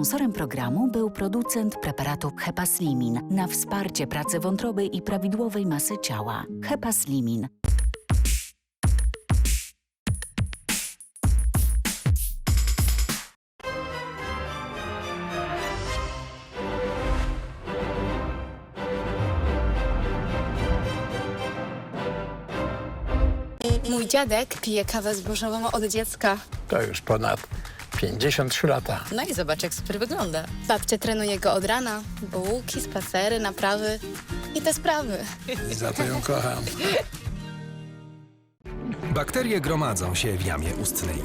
Sponsorem programu był producent preparatu Hepaslimin na wsparcie pracy wątroby i prawidłowej masy ciała. Hepaslimin. Mój dziadek pije kawę zbożową od dziecka. To już ponad 53 lata. No i zobacz, jak super wygląda. Babcia trenuje go od rana. Bułki, spacery, naprawy i te sprawy. Za to ją kocham. Bakterie gromadzą się w jamie ustnej.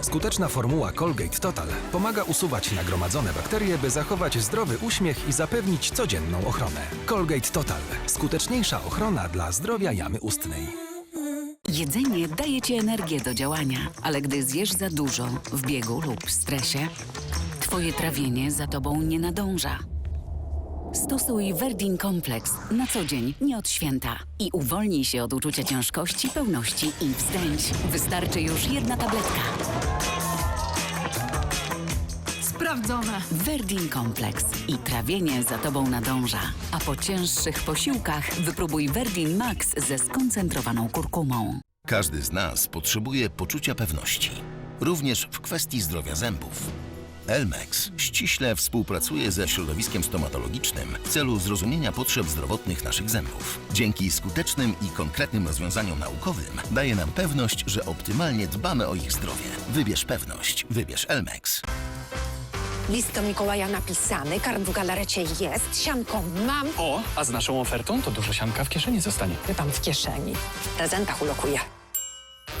Skuteczna formuła Colgate Total pomaga usuwać nagromadzone bakterie, by zachować zdrowy uśmiech i zapewnić codzienną ochronę. Colgate Total. Skuteczniejsza ochrona dla zdrowia jamy ustnej. Jedzenie daje ci energię do działania, ale gdy zjesz za dużo w biegu lub stresie, twoje trawienie za tobą nie nadąża. Stosuj Verdin Complex na co dzień, nie od święta i uwolnij się od uczucia ciężkości, pełności i wzdęć. Wystarczy już jedna tabletka. Sprawdzone. Verdin Complex i trawienie za tobą nadąża. A po cięższych posiłkach wypróbuj Verdin Max ze skoncentrowaną kurkumą. Każdy z nas potrzebuje poczucia pewności, również w kwestii zdrowia zębów. Elmex ściśle współpracuje ze środowiskiem stomatologicznym w celu zrozumienia potrzeb zdrowotnych naszych zębów. Dzięki skutecznym i konkretnym rozwiązaniom naukowym daje nam pewność, że optymalnie dbamy o ich zdrowie. Wybierz pewność, wybierz Elmex. List do Mikołaja napisany, kart w galarecie jest, sianko mam, O, a z naszą ofertą to dużo sianka w kieszeni zostanie. ja tam w kieszeni. W prezentach ulokuję.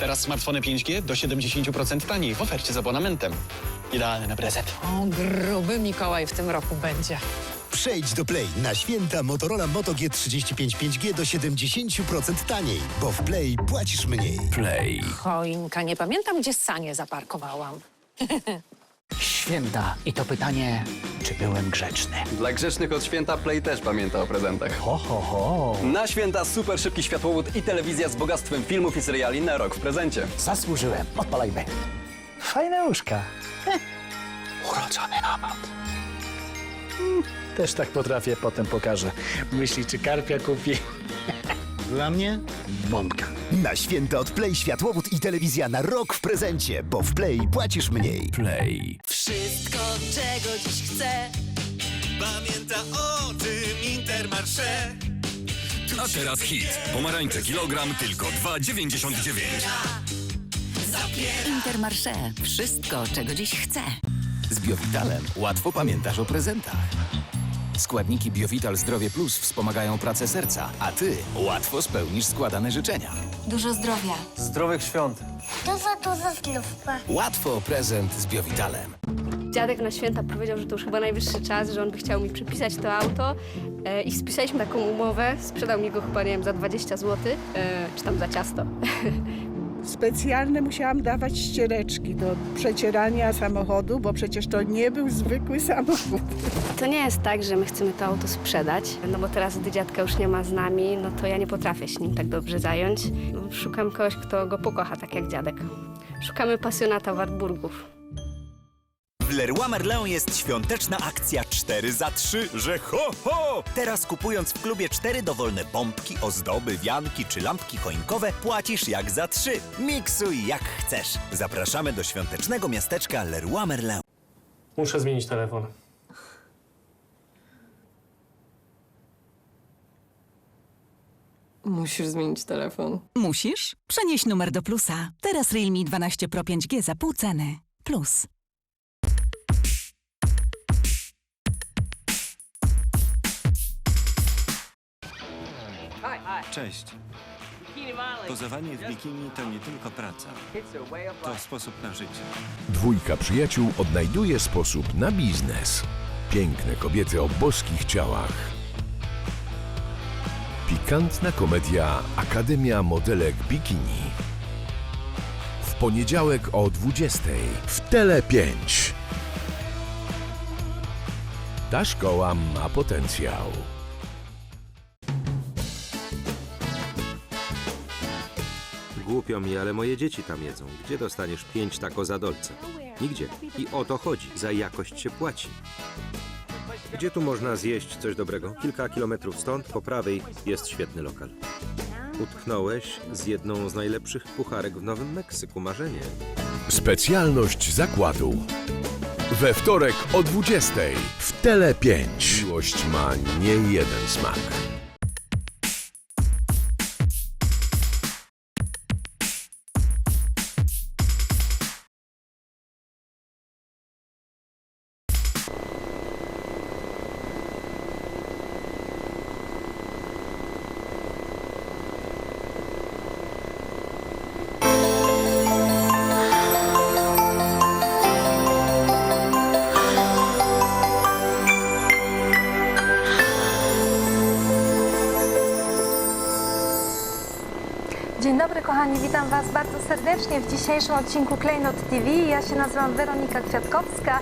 Teraz smartfony 5G do 70% taniej w ofercie z abonamentem. Idealny na prezent. O, gruby Mikołaj w tym roku będzie. Przejdź do Play. Na święta Motorola Moto G35 5G do 70% taniej, bo w Play płacisz mniej. Play. Choinka, nie pamiętam, gdzie sanie zaparkowałam. Święta i to pytanie, czy byłem grzeczny? Dla grzecznych od święta Play też pamięta o prezentach. Ho, ho, ho. Na święta super szybki światłowód i telewizja z bogactwem filmów i seriali na rok w prezencie. Zasłużyłem. Odpalajmy. Fajne łóżka. Urodzony amant. Mm, Też tak potrafię, potem pokażę. Myśli, czy karpia kupi. Dla mnie bombka. Na święta od Play światłowód i telewizja na rok w prezencie, bo w Play płacisz mniej. Play. Wszystko, czego dziś chcę. Pamięta o tym Intermarché. A teraz hit. Pomarańcze kilogram tylko 2,99. Intermarché. Wszystko, czego dziś chcę. Z Biovitalem łatwo pamiętasz o prezentach. Składniki Biovital Zdrowie Plus wspomagają pracę serca, a ty łatwo spełnisz składane życzenia. Dużo zdrowia. Zdrowych świąt. Dużo, dużo zdrówka. Łatwo o prezent z Biovitalem. Dziadek na święta powiedział, że to już chyba najwyższy czas, że on by chciał mi przypisać to auto e, i spisaliśmy taką umowę. Sprzedał mi go chyba, nie wiem, za 20 zł, e, czy tam za ciasto. Specjalne musiałam dawać ściereczki do przecierania samochodu, bo przecież to nie był zwykły samochód. To nie jest tak, że my chcemy to auto sprzedać, no bo teraz, gdy dziadka już nie ma z nami, no to ja nie potrafię się nim tak dobrze zająć. Szukam kogoś, kto go pokocha, tak jak dziadek. Szukamy pasjonata Wartburgów. W Leroy Merlin jest świąteczna akcja 4 za 3, że ho, ho! Teraz kupując w klubie 4 dowolne bombki, ozdoby, wianki czy lampki choinkowe, płacisz jak za 3. Miksuj jak chcesz. Zapraszamy do świątecznego miasteczka Leroy Merlin. Muszę zmienić telefon. Musisz zmienić telefon. Musisz? Przenieś numer do plusa. Teraz Realme 12 Pro 5G za pół ceny. Plus. Cześć. Pozowanie w bikini to nie tylko praca. To sposób na życie. Dwójka przyjaciół odnajduje sposób na biznes. Piękne kobiety o boskich ciałach. Pikantna komedia Akademia Modelek Bikini. W poniedziałek o 20 w Tele 5. Ta szkoła ma potencjał. Mi, ale moje dzieci tam jedzą. Gdzie dostaniesz pięć tako za dolce? Nigdzie. I o to chodzi. Za jakość się płaci. Gdzie tu można zjeść coś dobrego? Kilka kilometrów stąd, po prawej, jest świetny lokal. Utknąłeś z jedną z najlepszych pucharek w Nowym Meksyku. Marzenie. Specjalność zakładu. We wtorek o 20 w Tele 5. Miłość ma nie jeden smak. Kochani, witam Was bardzo serdecznie w dzisiejszym odcinku Klejnot TV. Ja się nazywam Weronika Kwiatkowska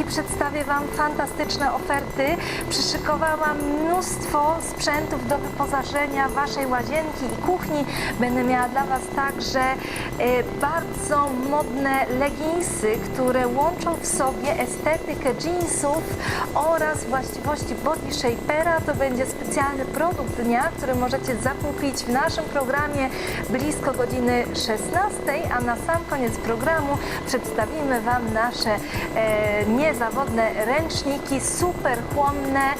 i przedstawię Wam fantastyczne oferty. Przyszykowałam mnóstwo sprzętów do wyposażenia Waszej łazienki i kuchni. Będę miała dla Was także e, bardzo modne leginsy, które łączą w sobie estetykę jeansów oraz właściwości body shapera. To będzie specjalny produkt dnia, który możecie zakupić w naszym programie blisko godziny 16, a na sam koniec programu przedstawimy Wam nasze e, niezawodne ręczniki, super chłonne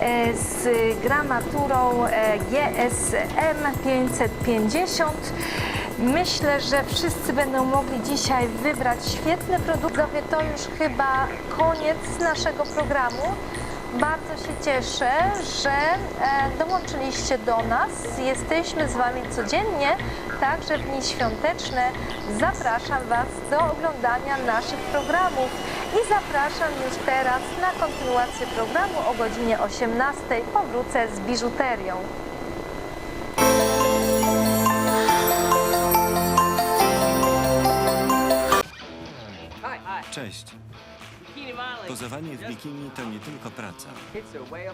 e, z gramaturą e, GSM 550. Myślę, że wszyscy będą mogli dzisiaj wybrać świetny produkt. To już chyba koniec naszego programu. Bardzo się cieszę, że e, dołączyliście do nas. Jesteśmy z Wami codziennie, także w dni świąteczne. Zapraszam Was do oglądania naszych programów i zapraszam już teraz na kontynuację programu o godzinie 18. Powrócę z biżuterią. Cześć. Pozowanie w bikini to nie tylko praca.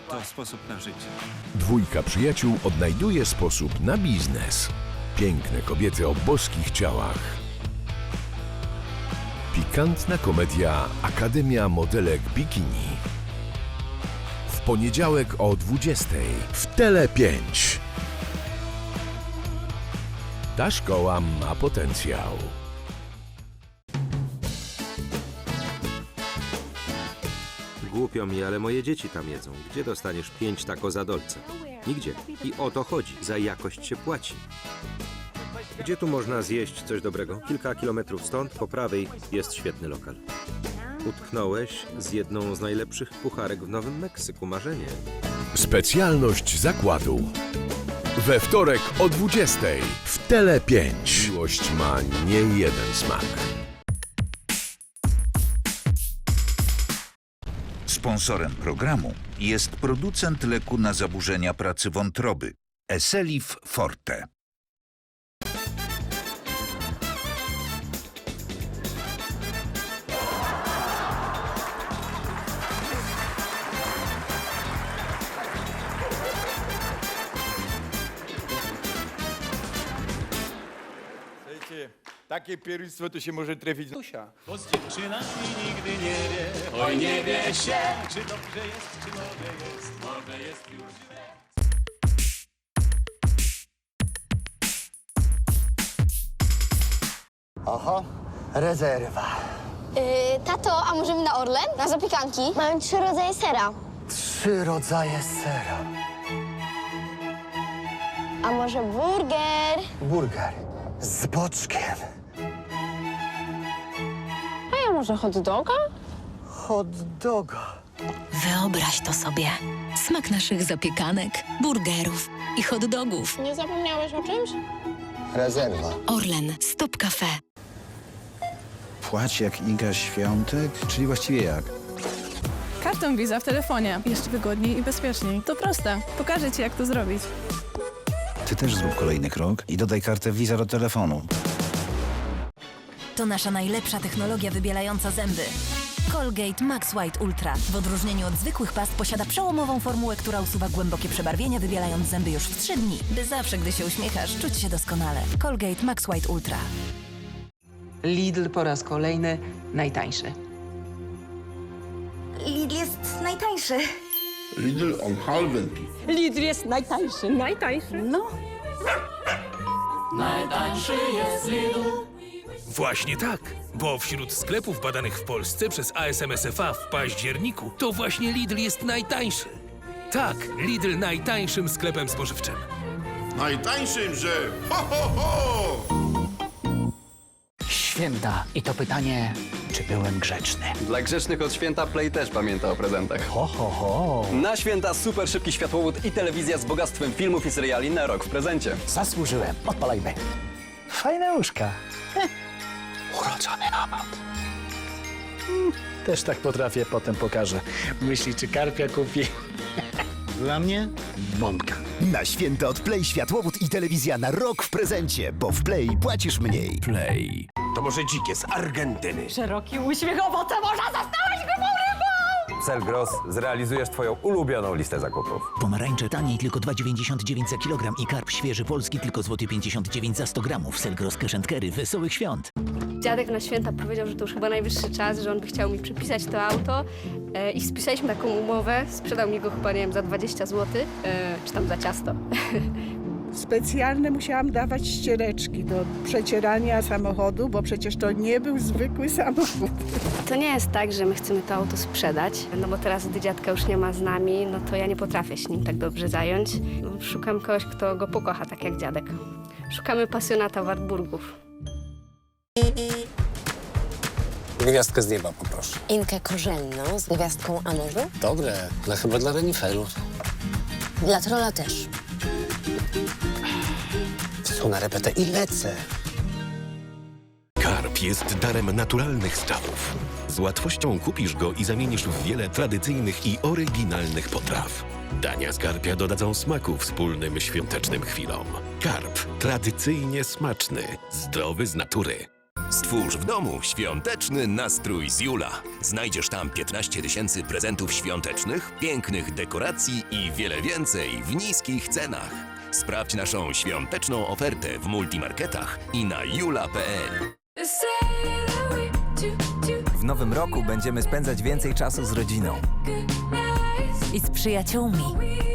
To sposób na życie. Dwójka przyjaciół odnajduje sposób na biznes. Piękne kobiety o boskich ciałach. Pikantna komedia Akademia Modelek Bikini. W poniedziałek o 20 w Tele 5. Ta szkoła ma potencjał. Mi, ale moje dzieci tam jedzą. Gdzie dostaniesz pięć tako za dolce? Nigdzie. I o to chodzi. Za jakość się płaci. Gdzie tu można zjeść coś dobrego? Kilka kilometrów stąd, po prawej, jest świetny lokal. Utknąłeś z jedną z najlepszych pucharek w Nowym Meksyku. Marzenie. Specjalność zakładu. We wtorek o 20 w Tele 5. Miłość ma nie jeden smak. Sponsorem programu jest producent leku na zaburzenia pracy wątroby Eselif Forte. Takie pierwstwo to się może trafić Zosia. Bo z dziewczynami nigdy nie wie, oj nie wie się, czy dobrze jest, czy może jest, może jest już źle. Oho, rezerwa. Yy, tato, a możemy na Orlen? Na zapiekanki? Mamy trzy rodzaje sera. Trzy rodzaje sera. A może burger? Burger z boczkiem. Może hot doga? Hot doga. Wyobraź to sobie. Smak naszych zapiekanek, burgerów i hot dogów. Nie zapomniałeś o czymś? Rezerwa. Orlen, stop cafe. Płać jak Iga Świątek, czyli właściwie jak? Kartą Visa w telefonie. Jeszcze wygodniej i bezpieczniej. To proste. Pokażę Ci, jak to zrobić. Ty też zrób kolejny krok i dodaj kartę Visa do telefonu. To nasza najlepsza technologia wybielająca zęby. Colgate Max White Ultra w odróżnieniu od zwykłych past posiada przełomową formułę, która usuwa głębokie przebarwienia, wybielając zęby już w 3 dni, by zawsze, gdy się uśmiechasz, czuć się doskonale. Colgate Max White Ultra. Lidl po raz kolejny najtańszy. Lidl jest najtańszy. Lidl on halben Lidl jest najtańszy. Najtańszy? No. Najtańszy jest Lidl. Właśnie tak, bo wśród sklepów badanych w Polsce przez ASMSFA w październiku to właśnie Lidl jest najtańszy. Tak, Lidl najtańszym sklepem spożywczym. Najtańszym, że ho, ho, ho! Święta. I to pytanie, czy byłem grzeczny? Dla grzecznych od święta Play też pamięta o prezentach. Ho, ho, ho. Na święta super szybki światłowód i telewizja z bogactwem filmów i seriali na rok w prezencie. Zasłużyłem. Odpalajmy. Fajne łóżka. Amant. Mm, Też tak potrafię, potem pokażę. Myśli, czy karpia kupi. Dla mnie bombka. Na święta od Play światłowód i telewizja na rok w prezencie, bo w Play płacisz mniej. Play. To może dzikie z Argentyny. Szeroki uśmiech owoce morza, zastałeś go rybą! Selgros, zrealizujesz twoją ulubioną listę zakupów. Pomarańcze taniej tylko 2,99 za kilogram i karp świeży polski tylko złoty 59 za 100 gramów. Selgros Cash. Wesołych świąt. Dziadek na święta powiedział, że to już chyba najwyższy czas, że on by chciał mi przypisać to auto e, i spisaliśmy taką umowę. Sprzedał mi go chyba, nie wiem, za 20 zł, e, czy tam za ciasto. Specjalne musiałam dawać ściereczki do przecierania samochodu, bo przecież to nie był zwykły samochód. To nie jest tak, że my chcemy to auto sprzedać, no bo teraz, gdy dziadka już nie ma z nami, no to ja nie potrafię się nim tak dobrze zająć. Szukam kogoś, kto go pokocha, tak jak dziadek. Szukamy pasjonata Wartburgów. Gwiazdkę z nieba poproszę. Inkę korzenną z gwiazdką Amorzu. Dobre, dla chyba dla reniferów. Dla trola też. Są na repetę i lecę. Karp jest darem naturalnych stawów. Z łatwością kupisz go i zamienisz w wiele tradycyjnych i oryginalnych potraw. Dania z karpia dodadzą smaku wspólnym świątecznym chwilom. Karp. Tradycyjnie smaczny. Zdrowy z natury. Stwórz w domu świąteczny nastrój z Jula. Znajdziesz tam 15 tysięcy prezentów świątecznych, pięknych dekoracji i wiele więcej w niskich cenach. Sprawdź naszą świąteczną ofertę w multimarketach i na jula.pl. W nowym roku będziemy spędzać więcej czasu z rodziną. I z przyjaciółmi.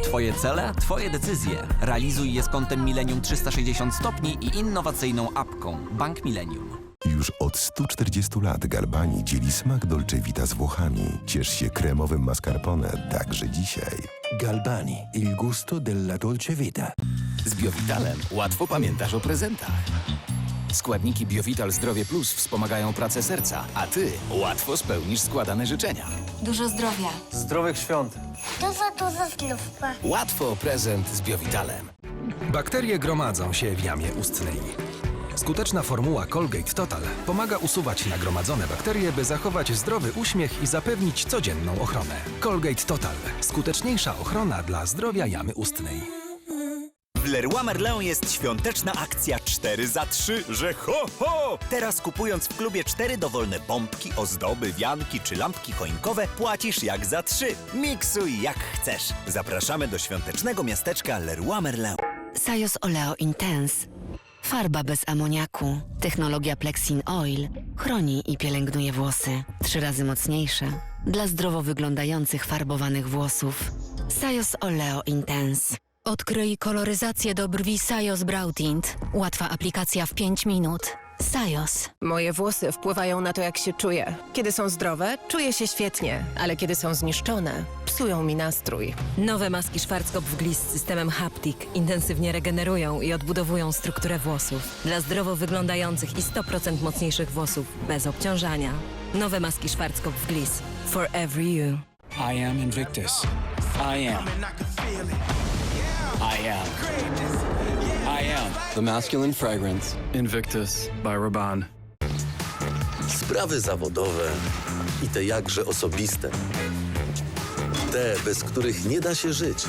Twoje cele, Twoje decyzje. Realizuj je z kątem Millennium 360 stopni i innowacyjną apką Bank Millennium. Już od 140 lat Galbani dzieli smak Dolce Vita z Włochami. Ciesz się kremowym mascarpone także dzisiaj. Galbani, il gusto della dolce vita. Z Biovitalem łatwo pamiętasz o prezentach. Składniki Biovital Zdrowie Plus wspomagają pracę serca, a ty łatwo spełnisz składane życzenia. Dużo zdrowia. Zdrowych świąt. Dużo, dużo zdrówka. Łatwo prezent z Biovitalem. Bakterie gromadzą się w jamie ustnej. Skuteczna formuła Colgate Total pomaga usuwać nagromadzone bakterie, by zachować zdrowy uśmiech i zapewnić codzienną ochronę. Colgate Total. Skuteczniejsza ochrona dla zdrowia jamy ustnej. W Leroy Merlin jest świąteczna akcja 4 za 3, że ho, ho! Teraz kupując w klubie 4 dowolne bombki, ozdoby, wianki czy lampki choinkowe, płacisz jak za 3. Miksuj jak chcesz. Zapraszamy do świątecznego miasteczka Leroy Merlin. Sajos Oleo Intense. Farba bez amoniaku. Technologia Plexin Oil. Chroni i pielęgnuje włosy. Trzy razy mocniejsze. Dla zdrowo wyglądających farbowanych włosów. Sajos Oleo Intense. Odkryj koloryzację do brwi Sajos Brow Tint. Łatwa aplikacja w 5 minut. Sajos. Moje włosy wpływają na to, jak się czuję. Kiedy są zdrowe, czuję się świetnie, ale kiedy są zniszczone, psują mi nastrój. Nowe maski Schwarzkopf w Gliss z systemem Haptic intensywnie regenerują i odbudowują strukturę włosów. Dla zdrowo wyglądających i 100% mocniejszych włosów bez obciążania. Nowe maski Schwarzkopf w Gliss. For every you. I am Invictus. I am. I am. I am. The masculine fragrance. Invictus by Raban. Sprawy zawodowe i te jakże osobiste. Te, bez których nie da się żyć.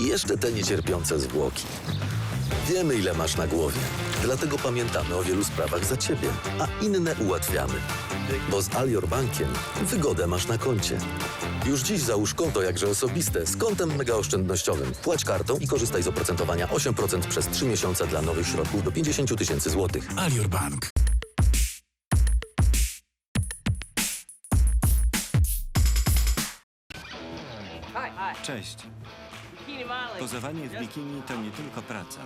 I jeszcze te niecierpiące zwłoki. Wiemy, ile masz na głowie, dlatego pamiętamy o wielu sprawach za ciebie, a inne ułatwiamy. Bo z Alior Bankiem wygodę masz na koncie. Już dziś załóż konto jakże osobiste z kontem megaoszczędnościowym. Płać kartą i korzystaj z oprocentowania 8% przez 3 miesiące dla nowych środków do 50 tysięcy złotych. Alior Bank. Cześć. Pozowanie w bikini to nie tylko praca,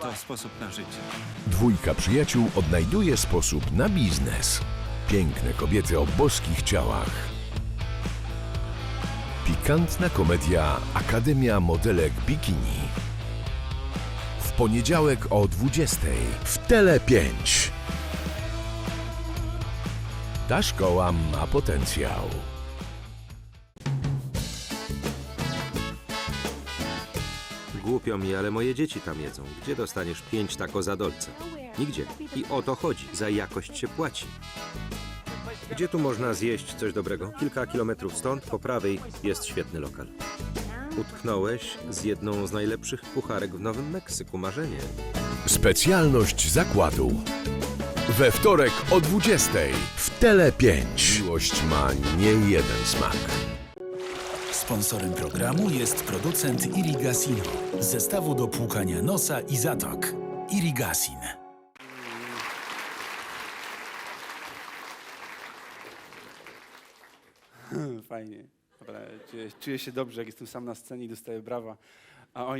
to sposób na życie. Dwójka przyjaciół odnajduje sposób na biznes. Piękne kobiety o boskich ciałach. Pikantna komedia Akademia Modelek Bikini. W poniedziałek o 20 w Tele 5. Ta szkoła ma potencjał. Głupio mi, ale moje dzieci tam jedzą. Gdzie dostaniesz pięć tako za dolce? Nigdzie. I o to chodzi. Za jakość się płaci. Gdzie tu można zjeść coś dobrego? Kilka kilometrów stąd, po prawej, jest świetny lokal. Utknąłeś z jedną z najlepszych kucharek w Nowym Meksyku. Marzenie. Specjalność zakładu. We wtorek o 20 w Tele 5. Miłość ma nie jeden smak. Sponsorem programu jest producent Irigasino, zestawu do płukania nosa i zatok. Irigasin. Fajnie. Dobra, czuję, się dobrze, jak jestem sam na scenie i dostaję brawa. A oni